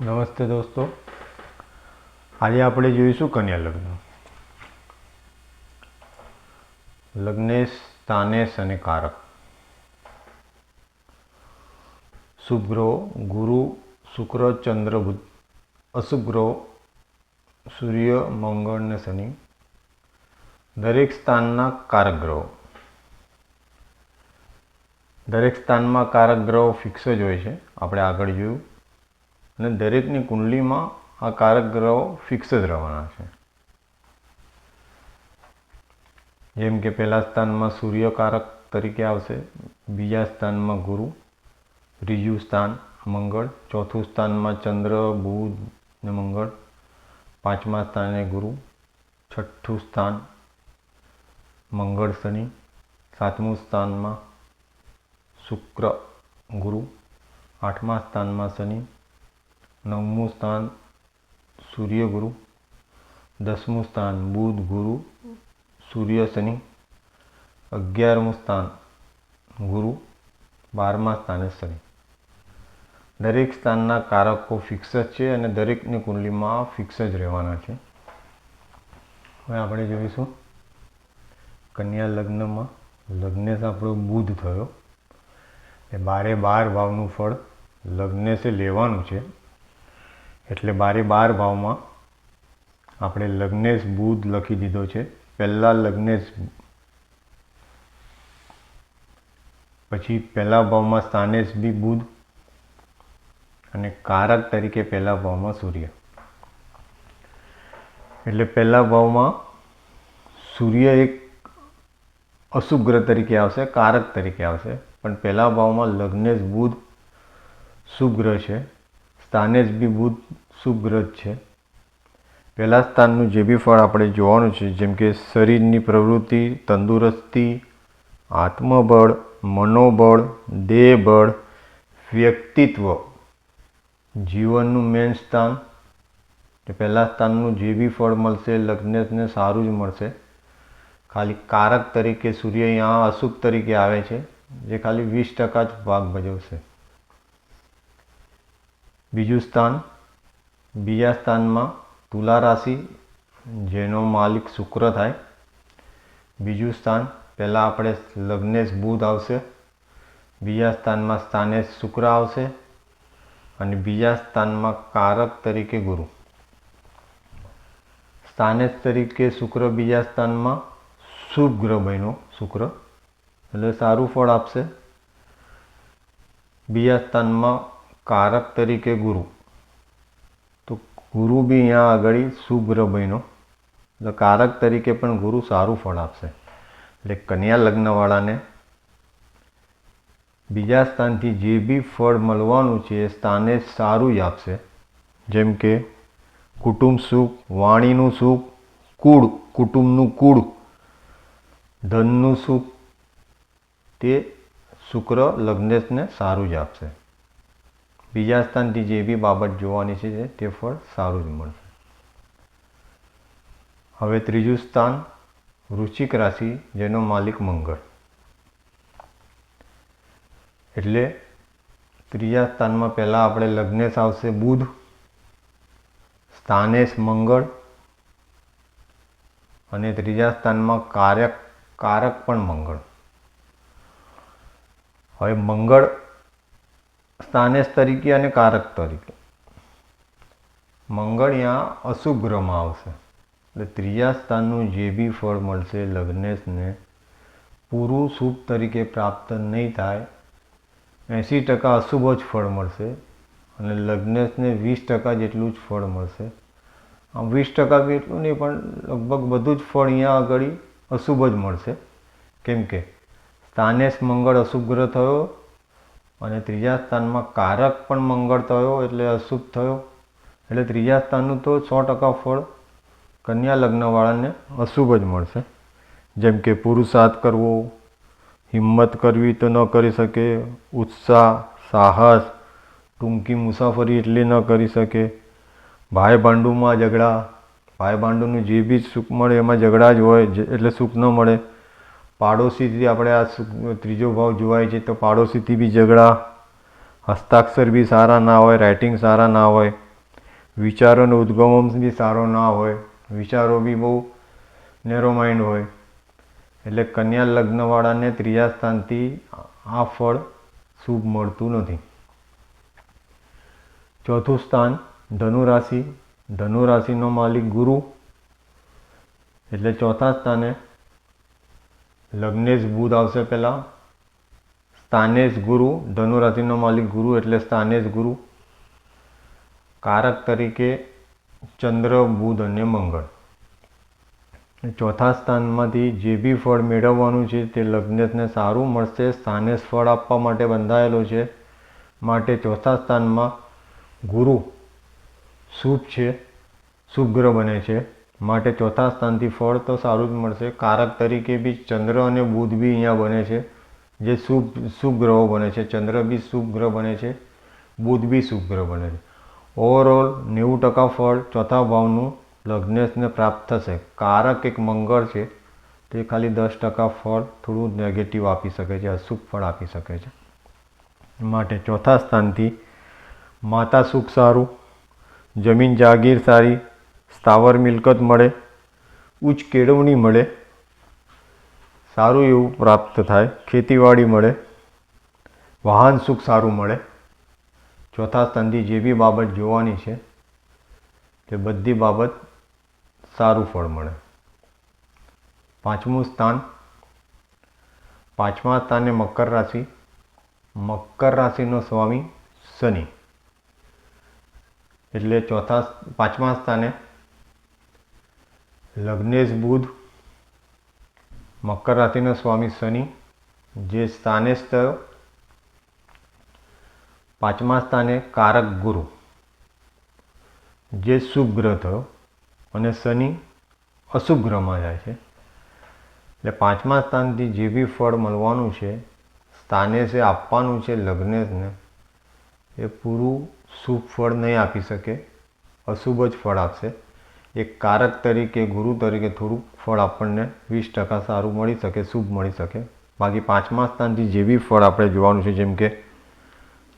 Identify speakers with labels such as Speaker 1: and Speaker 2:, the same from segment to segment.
Speaker 1: નમસ્તે દોસ્તો. આજે આપણે જોઈશું કન્યા લગ્ન. લગ્નેશ તાનેશ અને કારક શુભ ગુરુ, શુક્ર, ચંદ્ર, બુધ અશુભ સૂર્ય, મંગળ ને શનિ. દરેક સ્થાનના કારક ગ્રહો દરેક સ્થાનમાં કારક ગ્રહો ફિક્સ જ હોય છે. આપણે આગળ જોયું. અને દરેકની કુંડલીમાં આ કારક ગ્રહો ફિક્સ જ રહેવાના છે. જેમ કે પહેલા સ્થાનમાં સૂર્યકારક તરીકે આવશે, બીજા સ્થાનમાં ગુરુ, ત્રીજું સ્થાન મંગળ, ચોથું સ્થાનમાં ચંદ્ર, બુધ ને મંગળ, પાંચમા સ્થાને ગુરુ, છઠ્ઠું સ્થાન મંગળ શનિ, સાતમું સ્થાનમાં શુક્ર ગુરુ, આઠમા સ્થાનમાં શનિ નવમું સ્થાન સૂર્ય ગુરુ દસમું સ્થાન બુધ ગુરુ સૂર્ય શનિ. અગિયારમું સ્થાન ગુરુ. બારમા સ્થાને શનિ. દરેક સ્થાનના કારકો ફિક્સ જ છે અને દરેકની કુંડલીમાં ફિક્સ જ રહેવાના છે. હવે આપણે જોઈશું. કન્યા લગ્નમાં લગ્નેશ આપણો બુધ થયો. એ બારે બાર ભાવનું ફળ લગ્નેશે લેવાનું છે. એટલે બારે બાર ભાવમાં આપણે લગ્નેશ બુધ લખી દીધો છે. પહેલાં લગ્નેશ પછી પહેલા ભાવમાં સ્થાનેશ બી બુધ અને કારક તરીકે પહેલા ભાવમાં સૂર્ય. એટલે પહેલા ભાવમાં સૂર્ય એક અશુભ ગ્રહ તરીકે આવશે, કારક તરીકે આવશે. પણ પહેલા ભાવમાં લગ્નેશ બુધ શુભ ગ્રહ છે સ્થાનેશ બી બુધ શુભ છે. પહેલા સ્થાનનું જે બી ફળ આપણે જોવાનું છે, જેમ કે શરીરની પ્રવૃત્તિ, તંદુરસ્તી, આત્મબળ, મનોબળ, દેહબળ, વ્યક્તિત્વ, જીવનનું મેન સ્થાન પહેલા સ્થાનનું જે બી ફળ મળશે લગ્નેશને સારું જ મળશે. ખાલી કારક તરીકે સૂર્ય અહીંયા અશુભ તરીકે આવે છે, જે ખાલી વીસ ટકા જ ભાગ ભજવશે. બીજું સ્થાન, બીજા સ્થાનમાં તુલા રાશિ, જેનો માલિક શુક્ર થાય. બીજું સ્થાન, પહેલાં આપણે લગ્નેશ બુધ આવશે. બીજા સ્થાનમાં સ્થાનેશ શુક્ર આવશે અને બીજા સ્થાનમાં કારક તરીકે ગુરુ. સ્થાનેશ તરીકે શુક્ર બીજા સ્થાનમાં શુભ ગ્રહ બન્યો, શુક્ર. એટલે સારું ફળ આપશે. બીજા સ્થાનમાં કારક તરીકે ગુરુ. તો ગુરુ બી અહીંયા આગળ શુભ ગ્રહ બન્યો. એટલે કારક તરીકે પણ ગુરુ સારું ફળ આપશે. એટલે કન્યા લગ્નવાળાને બીજા સ્થાનથી જે બી ફળ મળવાનું છે એ સ્થાને સારું જ આપશે. જેમ કે કુટુંબ સુખ, વાણીનું સુખ, કુળ, કુટુંબનું કુળ, ધનનું સુખ, તે શુક્ર લગ્નેશને સારું જ આપશે. બીજા સ્થાનથી જે બી બાબત જોવાની છે તે ફળ સારું જ મળશે. હવે ત્રીજું સ્થાન, વૃશ્ચિક રાશિ, જેનો માલિક મંગળ. એટલે ત્રીજા સ્થાનમાં પહેલાં આપણે લગ્નેશ આવશે બુધ, સ્થાનેશ મંગળ, અને ત્રીજા સ્થાનમાં કારક કારક પણ મંગળ. હવે મંગળ સ્થાનેશ તરીકે અને કારક તરીકે. મંગળ અહીંયા અશુભ ગ્રહમાં આવશે. એટલે ત્રીજા સ્થાનનું જે બી ફળ મળશે લગ્નેશને, પૂરું શુભ તરીકે પ્રાપ્ત નહીં થાય એંસી ટકા અશુભ જ ફળ મળશે અને લગ્નેશને વીસ ટકા જેટલું જ ફળ મળશે. આમ વીસ ટકા બી એટલું નહીં, પણ લગભગ બધું જ ફળ અહીંયા આગળ અશુભ જ મળશે. કેમ કે સ્થાનેશ મંગળ અશુભ ગ્રહ થયો અને ત્રીજા સ્થાનમાં કારક પણ મંગળ થયો એટલે અશુભ થયો. એટલે ત્રીજા સ્થાનનું તો સો ટકા ફળ કન્યા લગ્નવાળાને અશુભ જ મળશે. જેમ કે પુરુષાર્થ કરવો, હિંમત કરવી તો ન કરી શકે, ઉત્સાહ, સાહસ, ટૂંકી મુસાફરી એટલી ન કરી શકે ભાઈ ભાંડુમાં ઝઘડા ભાઈ ભાંડુનું જે બી સુખ મળે એમાં ઝઘડા જ હોય એટલે સુખ ન મળે. પાડોશીથી આપણે આ ત્રીજો ભાવ જોવાય છે તો પાડોશીથી બી ઝઘડા, હસ્તાક્ષર બી સારા ના હોય રાઇટિંગ સારા ના હોય વિચારોનો ઉદ્ગમ બી સારો ના હોય, વિચારો બી બહુ નેરો માઇન્ડ હોય. એટલે કન્યા લગ્નવાળાને ત્રીજા સ્થાનથી આ ફળ શુભ મળતું નથી. ચોથું સ્થાન ધનુ રાશિ ધનુ રાશિનો માલિક ગુરુ. એટલે ચોથા સ્થાને લગ્નેશ બુધ આવશે પહેલાં. સ્થાનેશ ગુરુ ધનુ રાશિનો માલિક ગુરુ એટલે સ્થાનેશ ગુરુ. કારક તરીકે ચંદ્ર, બુધ અને મંગળ. ચોથા સ્થાનમાંથી જે બી ફળ મેળવવાનું છે તે લગ્નેશને સારું મળશે. સ્થાનેશ ફળ આપવા માટે બંધાયેલો છે. માટે ચોથા સ્થાનમાં ગુરુ શુભ છે. શુભ ગ્રહ બને છે. માટે ચોથા સ્થાનથી ફળ તો સારું જ મળશે. કારક તરીકે બી ચંદ્ર અને બુધ બી અહીંયા બને છે. જે શુભ શુભ ગ્રહો બને છે. ચંદ્ર બી શુભ ગ્રહ બને છે. બુધ બી શુભ ગ્રહ બને છે. ઓવરઓલ નેવું ટકા ફળ ચોથા ભાવનું લગ્નેશને પ્રાપ્ત થશે. કારક એક મંગળ છે. તે ખાલી દસ ટકા ફળ થોડું નેગેટિવ આપી શકે છે, અશુભ ફળ આપી શકે છે. માટે ચોથા સ્થાનથી માતા સુખ સારું, જમીન જાગીર સારી સ્થાવર મિલકત મળે, ઉચ્ચ કેળવણી મળે, સારું એવું પ્રાપ્ત થાય, ખેતીવાડી મળે, વાહન સુખ સારું મળે. ચોથા સ્થાનથી જે બી બાબત જોવાની છે, તે બધી બાબત સારું ફળ મળે. પાંચમું સ્થાન, પાંચમા સ્થાને મકર રાશિ, મકર રાશિનો સ્વામી શનિ. એટલે ચોથા, પાંચમા સ્થાને લગ્નેશ બુધ, મકર રાશિનો સ્વામી શનિ, જે સ્થાને સ્થળ પાંચમા સ્થાને કારક ગુરુ, જે શુભ ગ્રહ થયો અને શનિ અશુભ ગ્રહમાં જાય છે. એટલે પાંચમા સ્થાનથી જે બી ફળ મળવાનું છે, સ્થાને છે આપવાનું છે લગ્નેશને, એ પૂરું શુભ ફળ નહીં આપી શકે, અશુભ જ ફળ આપશે. એક કારક તરીકે, ગુરુ તરીકે થોડુંક ફળ આપણને વીસ ટકા સારું મળી શકે, શુભ મળી શકે. બાકી પાંચમા સ્થાનથી જે બી ફળ આપણે જોવાનું છે, જેમ કે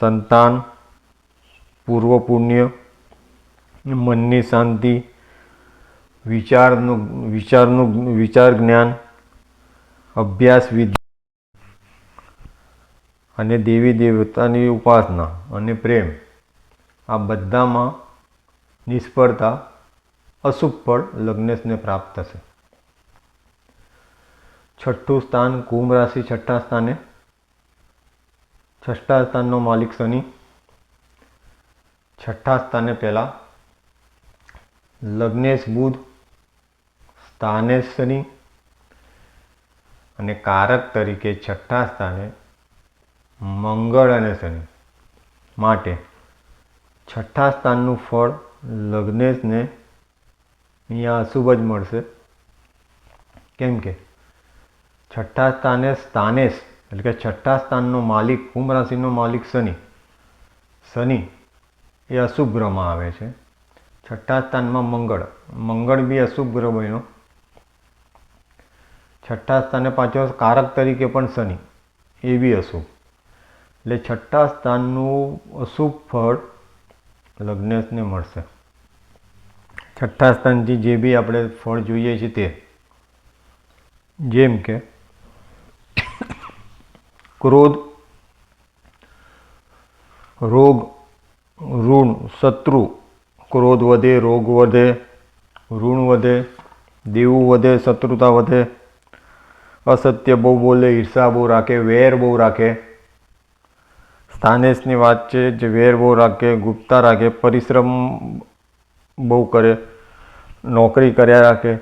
Speaker 1: સંતાન, પૂર્વ પુણ્ય, મનની શાંતિ, વિચારનું વિચારનું, વિચાર જ્ઞાન, અભ્યાસ વિધિ અને દેવી દેવતાની ઉપાસના અને પ્રેમ. આ બધામાં નિષ્ફળતા અશુભ ફળ લગ્નેશને પ્રાપ્ત થશે. છઠ્ઠું સ્થાન કુંભ રાશિ છઠ્ઠા સ્થાને. છઠ્ઠા સ્થાનનો માલિક શનિ. છઠ્ઠા સ્થાને પહેલાં લગ્નેશ બુધ સ્થાને શનિ અને કારક તરીકે છઠ્ઠા સ્થાને મંગળ અને શનિ માટે છઠ્ઠા સ્થાનનું ફળ લગ્નેશને અહીંયા અશુભ જ મળશે? કેમ કે છઠ્ઠા સ્થાને સ્થાનેશ, એટલે કે છઠ્ઠા સ્થાનનો માલિક, કુંભ રાશિનો માલિક શનિ. શનિ એ અશુભ ગ્રહમાં આવે છે. છઠ્ઠા સ્થાનમાં મંગળ. મંગળ બી અશુભ ગ્રહ બન્યો. છઠ્ઠા સ્થાને પાછો કારક તરીકે પણ શનિ. એ બી અશુભ. એટલે છઠ્ઠા સ્થાનનું અશુભ ફળ લગ્નેશને મળશે. છઠ્ઠા સ્થાનથી જે બી આપણે ફળ જોઈએ છે તે. જેમ કે ક્રોધ, રોગ, ઋણ, શત્રુ. ક્રોધ વધે, રોગ વધે, ઋણ વધે, દેવું વધે, શત્રુતા વધે. અસત્ય બહુ બોલે, ઈર્ષા બહુ રાખે, વેર બહુ રાખે. સ્થાનેશની વાત છે જે વેર બહુ રાખે ગુપ્તા રાખે, પરિશ્રમ બહુ કરે, નોકરી કર્યા રાખે.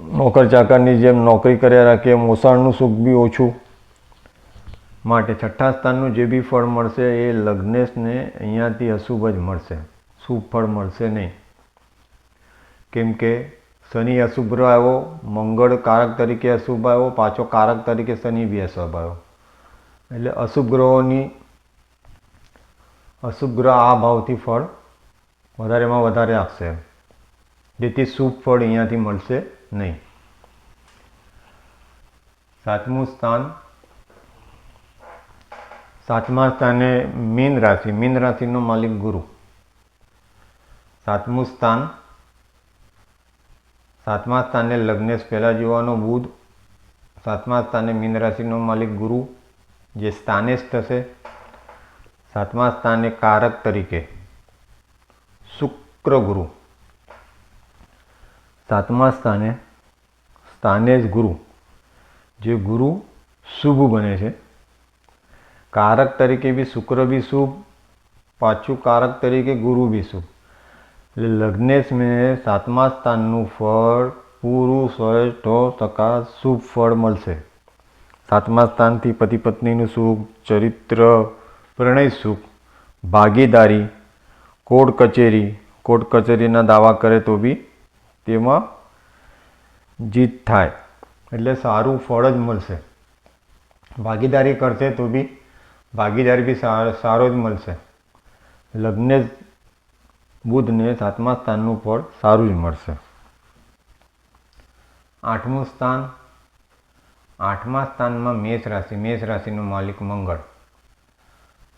Speaker 1: નોકર ચાકરની જેમ નોકરી કર્યા રાખે, મોસાળનું સુખ બી ઓછું. માટે છઠ્ઠા સ્થાનનું જે બી ફળ મળશે, એ લગ્નેશને અહીંયાથી અશુભ જ મળશે. શુભ ફળ મળશે નહીં. કેમ કે શનિ અશુભ આવ્યો, મંગળ કારક તરીકે અશુભ આવ્યો, પાછો કારક તરીકે શનિ બી અશુભ આવ્યો. એટલે અશુભ ગ્રહોની, અશુભ ગ્રહ આ ભાવથી ફળ વધારેમાં વધારે આપશે. જેથી શુભ ફળ અહીંયાથી મળશે નહીં. સાતમું સ્થાન. સાતમા સ્થાને મીન રાશિ. મીન રાશિનો માલિક ગુરુ. સાતમું સ્થાન. સાતમા સ્થાને લગ્નેશ પહેલાં જોવાનો બુધ. સાતમા સ્થાને મીન રાશિનો માલિક ગુરુ, જે સ્થાનેશ થશે. સાતમા સ્થાને કારક તરીકે. શુક્ર ગુરુ સાતમા સ્થાને સ્થાને જ ગુરુ. જે ગુરુ શુભ બને છે. કારક તરીકે બી શુક્ર બી શુભ, પાછું કારક તરીકે ગુરુ બી શુભ. એટલે લગ્નેશ મેં સાતમા સ્થાનનું ફળ પૂરું સો ટકા શુભ ફળ મળશે. સાતમા સ્થાનથી પતિ પત્નીનું સુખ ચરિત્ર, પ્રણય સુખ ભાગીદારી કોર્ટ કચેરી કોર્ટ કચેરીના દાવા કરે તો બી તેમાં જીત થાય. એટલે સારું ફળ જ મળશે. ભાગીદારી કરશે તો બી ભાગીદારી બી સારો જ મળશે. લગ્ને જ, બુધને સાતમા સ્થાનનું ફળ સારું જ મળશે. આઠમું સ્થાન, આઠમા સ્થાનમાં મેષ રાશિ, મેષ રાશિનો માલિક મંગળ.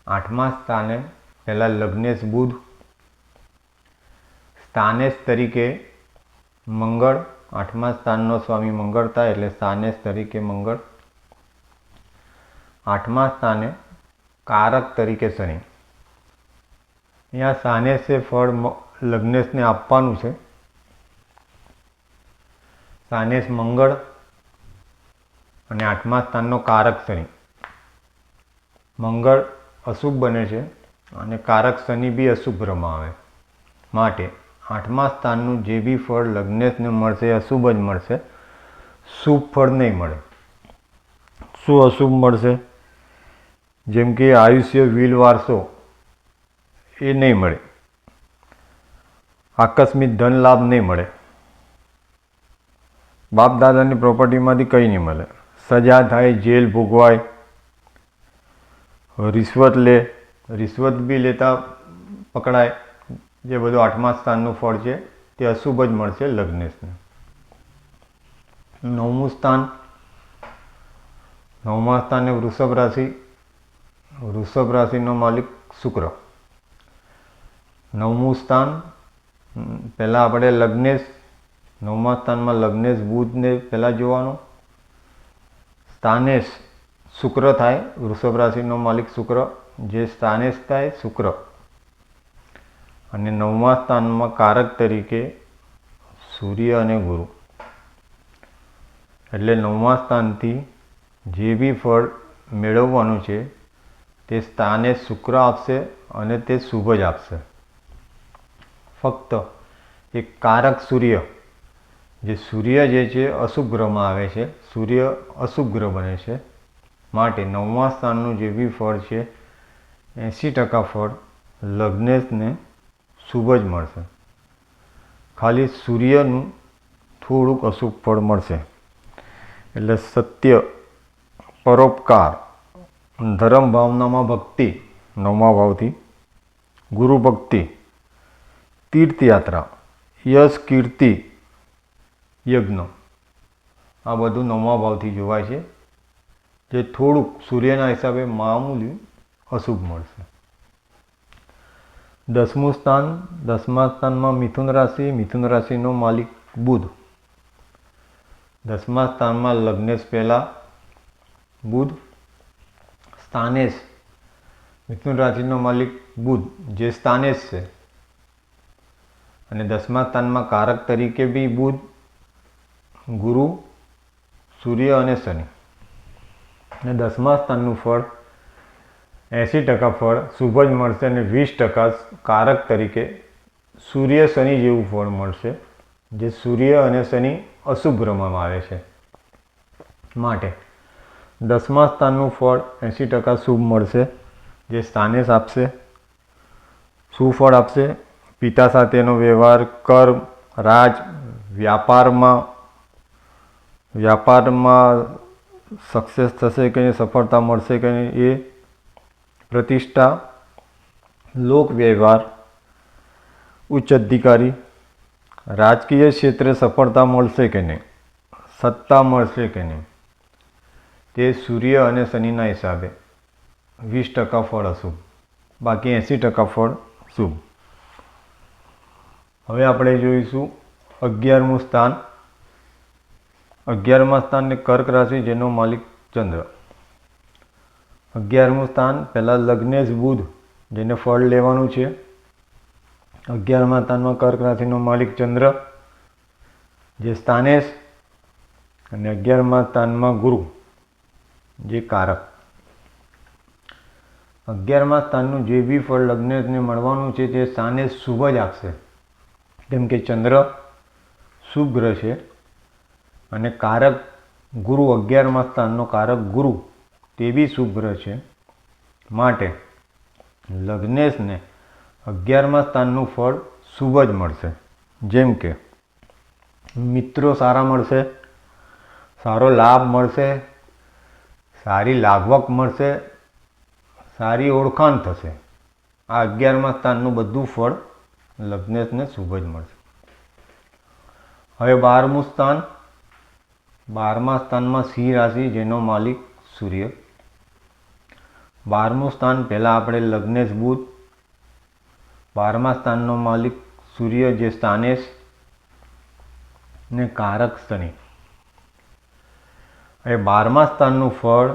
Speaker 1: આઠમા સ્થાને પહેલાં લગ્નેશ બુધ સ્થાનેશ તરીકે મંગળ, આઠમા સ્થાનનો સ્વામી મંગળતા એટલે સ્થાનેશ તરીકે મંગળ. આઠમા સ્થાને કારક તરીકે શનિ. અહીંયા સાનેશે ફળ લગ્નેશને આપવાનું છે. સાનેશ મંગળ અને આઠમા સ્થાનનો કારક શનિ. મંગળ અશુભ બને છે અને કારક શનિ બી અશુભ રમાવે માટે. આઠમા સ્થાનનું જે બી ફળ લગ્નેશને મળશે અશુભ જ મળશે, શુભ ફળ નહીં મળે. શું અશુભ મળશે? જેમ કે આયુષ્ય વીલ વારસો, એ નહીં મળે. આકસ્મિક ધન લાભ નહીં મળે. બાપ દાદાની પ્રોપર્ટીમાંથી કંઈ નહીં મળે. સજા થાય, જેલ ભોગવાય, રિશ્વત લે, રિશ્વત બી લેતા પકડાય. જે બધું આઠમા સ્થાનનું ફળ છે, તે અશુભ જ મળશે લગ્નેશને. નવમું સ્થાન. નવમા સ્થાને વૃષભ રાશિ. વૃષભ રાશિનો માલિક શુક્ર. નવમું સ્થાન પહેલાં આપણે લગ્નેશ, નવમા સ્થાનમાં લગ્નેશ બુધને પહેલાં જોવાનું. સ્થાનેશ શુક્ર થાય, વૃષભ રાશિનો માલિક શુક્ર. જે સ્થાનેશ થાય, શુક્ર. અને નવમા સ્થાનમાં કારક તરીકે સૂર્ય અને ગુરુ. એટલે નવમા સ્થાનથી જે બી ફળ મેળવવાનું છે, તે સ્થાને શુક્ર આપશે અને તે શુભ જ આપશે. ફક્ત એક કારક સૂર્ય, જે સૂર્ય જે છે અશુભ ગ્રહમાં આવે છે, સૂર્ય અશુભ ગ્રહ બને છે, માટે નવમા સ્થાનનું જે બી ફળ છે એંસી ટકા ફળ લગ્નેશને શુભ જ મળશે. ખાલી સૂર્યનું થોડુંક અશુભ ફળ મળશે. એટલે સત્ય, પરોપકાર, ધર્મ ભાવનામાં ભક્તિ, નવમા ભાવથી ગુરુ ભક્તિ, તીર્થયાત્રા, યશ કીર્તિ, યજ્ઞ. આ બધું નવમા ભાવથી જોવાય છે. જે થોડુંક સૂર્યના હિસાબે મામૂલી અશુભ મળશે. દસમું સ્થાન, દસમા સ્થાનમાં મિથુન રાશિ, મિથુન રાશિનો માલિક બુધ. દસમા સ્થાનમાં લગ્નેશ પહેલાં બુધ. સ્થાનેશ, મિથુન રાશિનો માલિક બુધ, જે સ્થાનેશ છે. અને દસમા સ્થાનમાં કારક તરીકે બી બુધ, ગુરુ, સૂર્ય અને શનિ. અને દસમા સ્થાનનું ફળ એંસી ટકા ફળ શુભ જ મળશે અને વીસ ટકા કારક તરીકે સૂર્ય શનિ જેવું ફળ મળશે, જે સૂર્ય અને શનિ અશુભ રમવામાં આવે છે. માટે દસમા સ્થાનનું ફળ એંસી ટકા શુભ મળશે, જે સ્થાનેશ આપશે શું આપશે. પિતા સાથેનો વ્યવહાર કર્મ રાજ, વ્યાપારમાં વ્યાપારમાં સક્સેસ થશે કે સફળતા મળશે કે એ પ્રતિષ્ઠા, લોક વ્યવહાર, ઉચ્ચ અધિકારી, રાજકીય ક્ષેત્રે સફળતા મળશે કે નહીં? સત્તા મળશે કે નહીં? તે સૂર્ય અને શનિના હિસાબે વીસ ટકા ફળ અશુભ, બાકી એંસી ટકા ફળ શુભ. હવે આપણે જોઈશું અગિયારમું સ્થાન. અગિયારમાં સ્થાનને કર્ક રાશિ, જેનો માલિક ચંદ્ર. અગિયારમું સ્થાન, પહેલાં લગ્નેશ બુધ, જેને ફળ લેવાનું છે. અગિયારમા સ્થાનમાં કર્ક રાશિનો માલિક ચંદ્ર, જે સ્થાનેશ, અને અગિયારમા સ્થાનમાં ગુરુ, જે કારક. અગિયારમા સ્થાનનું જે બી ફળ લગ્નેશને મળવાનું છે, તે સ્થાનેશ શુભ જ આપશે. કેમ કે ચંદ્ર શુભ ગ્રહ છે, અને કારક ગુરુ, અગિયારમા સ્થાનનો કારક ગુરુ તે બી શુભ્ર છે. માટે લગ્નેશને અગિયારમા સ્થાનનું ફળ શુભ જ મળશે. જેમ કે મિત્રો સારા મળશે, સારો લાભ મળશે, સારી લાગવક મળશે, સારી ઓળખાણ થશે. આ અગિયારમા સ્થાનનું બધું ફળ લગ્નેશને શુભ જ મળશે. હવે બારમું સ્થાન, બારમા સ્થાનમાં સિંહ રાશિ જેનો માલિક સૂર્ય. બારમું સ્થાન પહેલાં આપણે લગ્નેશ બુધ. બારમા સ્થાનનો માલિક સૂર્ય જે સ્થાનેશ ને કારક શનિ. એ બારમા સ્થાનનું ફળ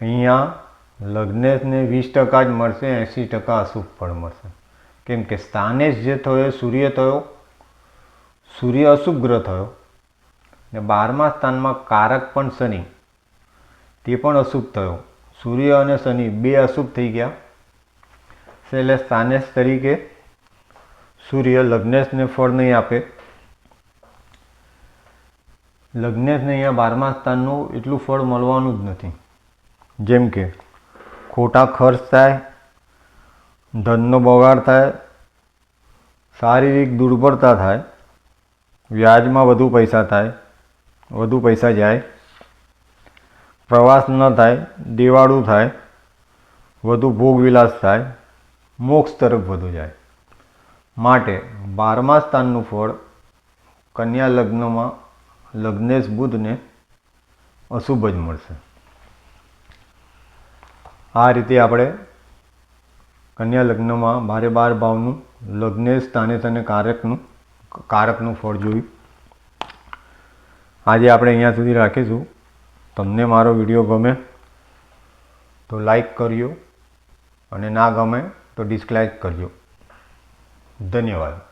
Speaker 1: અહીંયા લગ્નેશને વીસ ટકા જ મળશે એંસી ટકા અશુભ ફળ મળશે. કેમ કે સ્થાનેશ જે થયો, સૂર્ય થયો, સૂર્ય અશુભ ગ્રહ થયો. ને બારમા સ્થાનમાં કારક પણ શનિ. તે પણ અશુભ થયો. સૂર્ય અને શનિ બે અશુભ થઈ ગયા. એટલે સ્થાનેશ તરીકે સૂર્ય લગ્નેશને ફળ નહીં આપે. લગ્નેશને અહીંયા બારમા સ્થાનનું એટલું ફળ મળવાનું જ નથી. જેમ કે ખોટા ખર્ચ થાય, ધનનો બગાડ થાય, શારીરિક દુર્બળતા થાય, વ્યાજમાં વધુ પૈસા થાય, વધુ પૈસા જાય પ્રવાસ ન થાય, દિવાળું થાય, વધુ ભોગવિલાસ થાય, મોક્ષ તરફ વધુ જાય. માટે બારમા સ્થાનનું ફળ કન્યા લગ્નમાં લગ્નેશ બુધને અશુભ જ મળશે. આ રીતે આપણે કન્યા લગ્નમાં બારે બાર ભાવનું લગ્નેશ સ્થાને તને કારકનું કારકનું ફળ જોયું. આજે આપણે અહીંયા સુધી રાખીશું. તમને મારો વીડિયો ગમે તો લાઈક કરજો અને ના ગમે તો ડિસલાઈક કરજો ધન્યવાદ.